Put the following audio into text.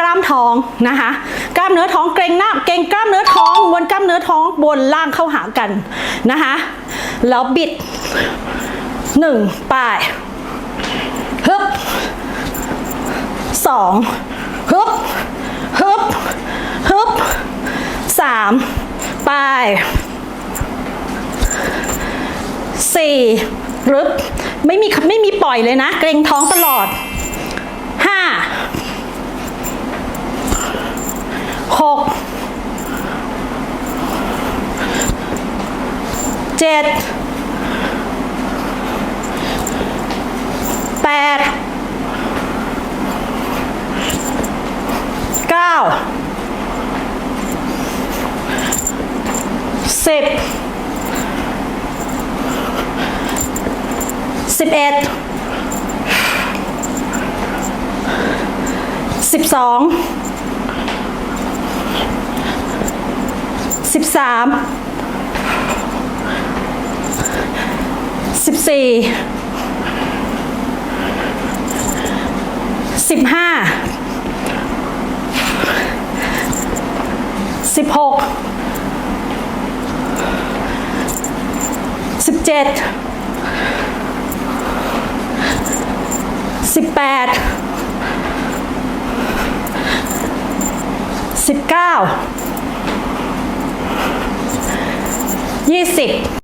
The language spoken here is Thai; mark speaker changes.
Speaker 1: กล้ามท้องนะคะ กล้ามเนื้อท้องเกรงหน้าเกรงกล้ามเนื้อท้องมวนกล้ามเนื้อท้องบนล่างเข้าหากันนะคะแล้วบิดหนึ่งไปฮึบสองฮึบฮึบฮึบสามไปสี่รึบไม่มีไม่มีปล่อยเลยนะ เกรงท้องตลอดห้าหก เจ็ดแปดเก้าสิบสิบเอ็ดสิบสองสิบสาม สิบสี่สิบห้าสิบหกสิบเจ็ดสิบแปดสิบเก้ายี่สิบ